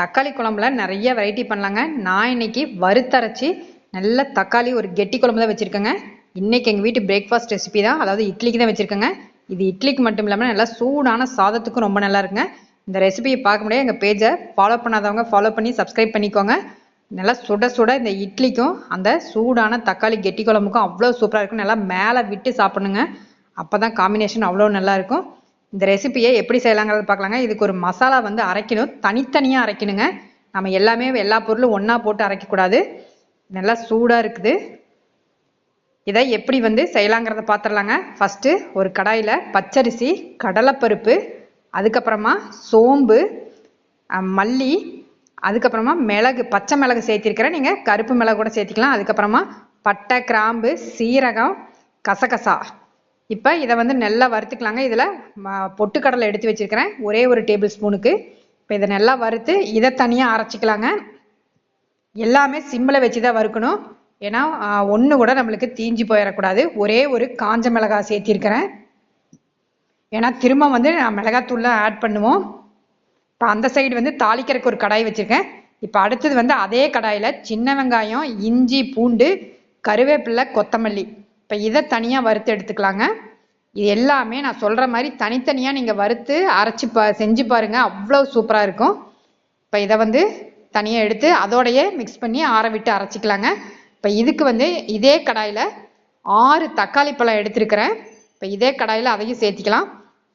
தக்காளி குழம்புல நிறைய வெரைட்டி பண்ணலாங்க. நான் இன்னைக்கு வறுத்தரைச்சி நல்ல தக்காளி ஒரு கெட்டி குழம்பு தான் வச்சுருக்கேங்க. இன்னைக்கு எங்கள் வீட்டு பிரேக்ஃபாஸ்ட் ரெசிபி தான். அதாவது இட்லிக்கு தான் வச்சுருக்கேங்க. இது இட்லிக்கு மட்டும் இல்லாமல் நல்லா சூடான சாதத்துக்கும் ரொம்ப நல்லா இருக்குங்க. இந்த ரெசிபியை பார்க்க முடியாது எங்கள் பேஜை ஃபாலோ பண்ணாதவங்க ஃபாலோ பண்ணி சப்ஸ்கிரைப் பண்ணிக்கோங்க. நல்லா சுட சுட இந்த இட்லிக்கும் அந்த சூடான தக்காளி கெட்டி குழம்புக்கும் அவ்வளோ சூப்பராக இருக்கும். நல்லா மேலே விட்டு சாப்பிடுங்க அப்போ தான் காம்பினேஷன் அவ்வளோ நல்லாயிருக்கும் இந்த ரெசிபியை எப்படி செய்யலாங்கிறது பார்க்கலாங்க. இதுக்கு ஒரு மசாலா வந்து அரைக்கணும். தனித்தனியாக அரைக்கணுங்க. நம்ம எல்லாமே எல்லா பொருளும் ஒன்றா போட்டு அரைக்கக்கூடாது. நல்லா சூடாக இருக்குது. இதை எப்படி வந்து செய்யலாங்கிறத பார்த்துடலாங்க ஃபஸ்ட்டு ஒரு கடாயில் பச்சரிசி கடலைப்பருப்பு அதுக்கப்புறமா சோம்பு மல்லி அதுக்கப்புறமா மிளகு பச்சை மிளகு சேர்த்திருக்கிறேன். நீங்கள் கருப்பு மிளகு கூட சேர்த்திக்கலாம். அதுக்கப்புறமா பட்டை கிராம்பு சீரகம் கசகசா. இப்போ இதை வந்து நல்லா வறுத்துக்கலாங்க. இதில் பொட்டுக்கடலை எடுத்து வச்சிருக்கிறேன். ஒரே ஒரு டேபிள் ஸ்பூனுக்கு. இப்போ இதை நல்லா வறுத்து இதை தனியாக அரைச்சிக்கலாங்க. எல்லாமே சிம்மில் வச்சு தான் வறுக்கணும். ஏன்னா ஒன்று கூட நம்மளுக்கு தீஞ்சு போயிடக்கூடாது ஒரே ஒரு காஞ்ச மிளகாய் சேர்த்திருக்கிறேன். ஏன்னா திரும்ப வந்து நான் மிளகாத்தூள்லாம் ஆட் பண்ணுவோம். இப்போ அந்த சைடு வந்து தாளிக்கிறதுக்கு ஒரு கடாய் வச்சுருக்கேன். இப்போ அடுத்தது வந்து அதே கடாயில் சின்ன வெங்காயம் இஞ்சி பூண்டு கருவேப்பிலை கொத்தமல்லி. இப்போ இதை தனியாக வறுத்து எடுத்துக்கலாங்க. இது எல்லாமே நான் சொல்கிற மாதிரி தனித்தனியாக நீங்கள் வறுத்து அரைச்சி பா செஞ்சு பாருங்கள் அவ்வளோ சூப்பராக இருக்கும். இப்போ இதை வந்து தனியாக எடுத்து அதோடையே மிக்ஸ் பண்ணி ஆற விட்டு அரைச்சிக்கலாங்க. இப்போ இதுக்கு வந்து இதே கடாயில் ஆறு தக்காளி பழம் எடுத்திருக்கிறேன். இப்போ இதே கடாயில் அதையும் சேர்த்திக்கலாம்.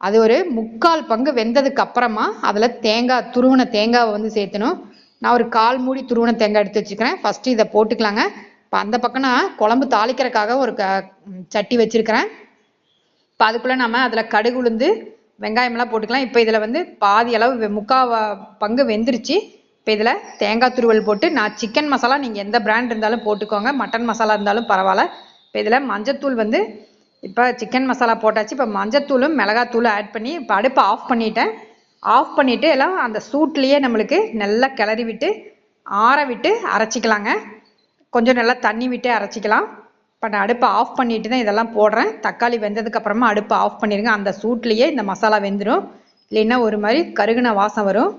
அது ஒரு முக்கால் பங்கு வெந்ததுக்கு அப்புறமா அதில் தேங்காய் துருவின தேங்காவை வந்து சேர்த்தணும். நான் ஒரு கால் மூடி துருவின தேங்காய் எடுத்து வச்சுக்கிறேன். ஃபஸ்ட்டு இதை போட்டுக்கலாங்க. இப்போ அந்த பக்கம் நான் குழம்பு தாளிக்கிறதுக்காக ஒரு க சட்டி வச்சுருக்கிறேன். இப்போ அதுக்குள்ளே நம்ம அதில் கடுகு உளுந்து வெங்காயமெல்லாம் போட்டுக்கலாம். இப்போ இதில் வந்து பாதி அளவு முக்கால் முக்கா பங்கு வெந்துருச்சு. இப்போ இதில் தேங்காய் துருவல் போட்டு நான் சிக்கன் மசாலா நீங்கள் எந்த பிராண்ட் இருந்தாலும் போட்டுக்கோங்க. மட்டன் மசாலா இருந்தாலும் பரவாயில்ல. இப்போ இதில் மஞ்சத்தூள் வந்து இப்போ சிக்கன் மசாலா போட்டாச்சு. இப்போ மஞ்சத்தூளும் மிளகாத்தூளும் ஆட் பண்ணி இப்போ அடுப்பை ஆஃப் பண்ணிட்டேன். ஆஃப் பண்ணிவிட்டு எல்லாம் அந்த சூட்லேயே நம்மளுக்கு நல்லா கிளறி விட்டு ஆற விட்டு அரைச்சிக்கலாங்க. கொஞ்சம் நல்லா தண்ணி விட்டே அரைச்சிக்கலாம். இப்போ நான் அடுப்பை ஆஃப் பண்ணிட்டு தான் இதெல்லாம் போடுறேன். தக்காளி வெந்ததுக்கப்புறமா அடுப்பை ஆஃப் பண்ணிடுங்க அந்த சூட்லேயே இந்த மசாலா வெந்துடும் இல்லைன்னா ஒரு மாதிரி கருகுன வாசம் வரும்.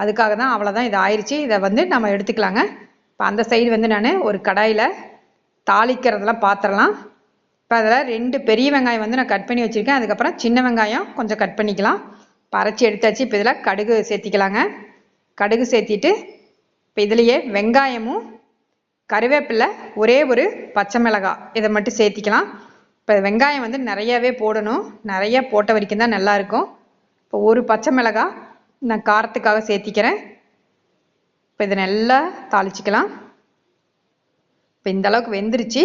அதுக்காக தான் அவ்வளோதான் இது ஆயிடுச்சு இதை வந்து நம்ம எடுத்துக்கலாங்க. இப்போ அந்த சைடு வந்து நான் ஒரு கடாயில் தாளிக்கிறதெல்லாம் பாத்திரலாம். இப்போ அதில் ரெண்டு பெரிய வெங்காயம் வந்து நான் கட் பண்ணி வச்சுருக்கேன். அதுக்கப்புறம் சின்ன வெங்காயம் கொஞ்சம் கட் பண்ணிக்கலாம். இப்போ அரைச்சி எடுத்தாச்சு. இப்போ இதில் கடுகு சேர்த்திக்கலாங்க. கடுகு சேர்த்திட்டு இப்போ இதுலேயே வெங்காயமும் கருவேப்பிலை ஒரே ஒரு பச்சை மிளகாய். இதை மட்டும் சேர்த்திக்கலாம். இப்போ வெங்காயம் வந்து நிறையவே போடணும். நிறைய போட்ட வரைக்கும் தான் நல்லா இருக்கும். இப்போ ஒரு பச்சை மிளகாய் நான் காரத்துக்காக சேர்த்திக்கிறேன். இப்போ இதை நல்லா தாளிச்சிக்கலாம். இப்போ இந்த அளவுக்கு வெந்துருச்சு.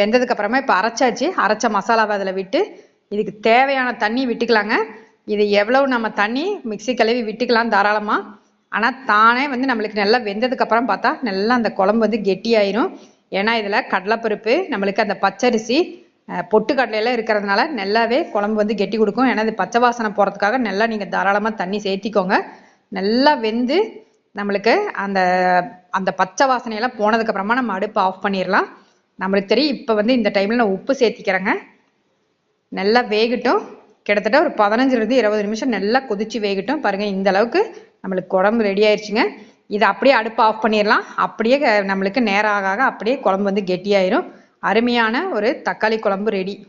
வெந்ததுக்கப்புறமா இப்போ அரைச்சாச்சு. அரைச்ச மசாலாவை அதில் விட்டு இதுக்கு தேவையான தண்ணி விட்டுக்கலாங்க. இது எவ்வளவு நம்ம தண்ணி மிக்ஸி கழுவி விட்டுக்கலாம் தாராளமாக ஆனால் தானே வந்து நம்மளுக்கு நல்லா வெந்ததுக்கு அப்புறம் பார்த்தா நல்லா அந்த குழம்பு வந்து கெட்டியாயிரும். ஏன்னா இதில் கடலைப்பருப்பு நம்மளுக்கு அந்த பச்சரிசி பொட்டு பொட்டுக்கடலையெல்லாம் இருக்கிறதுனால நல்லாவே குழம்பு வந்து கெட்டி கொடுக்கும். ஏன்னா இது பச்சை வாசனை போகிறதுக்காக நல்லா நீங்கள் தாராளமாக தண்ணி சேர்த்திக்கோங்க. நல்லா வெந்து நம்மளுக்கு அந்த அந்த பச்சை வாசனையெல்லாம் போனதுக்கப்புறமா நம்ம அடுப்பு ஆஃப் பண்ணிடலாம் நம்மளுக்கு தெரியும் இப்போ வந்து இந்த டைமில் நான் உப்பு சேர்த்திக்கிறேங்க. நல்லா வேகட்டும். கிட்டத்தட்ட ஒரு பதினஞ்சுலேருந்து இருபது நிமிஷம் நல்லா கொதிச்சு வேகட்டும். பாருங்க இந்த அளவுக்கு நம்மளுக்கு குழம்பு ரெடி ஆயிடுச்சுங்க இதை அப்படியே அடுப்பு ஆஃப் பண்ணிடலாம். அப்படியே க- நம்மளுக்கு நேரம் ஆக ஆக அப்படியே குழம்பு வந்து கெட்டியாயிரும். அருமையான ஒரு தக்காளி குழம்பு ரெடி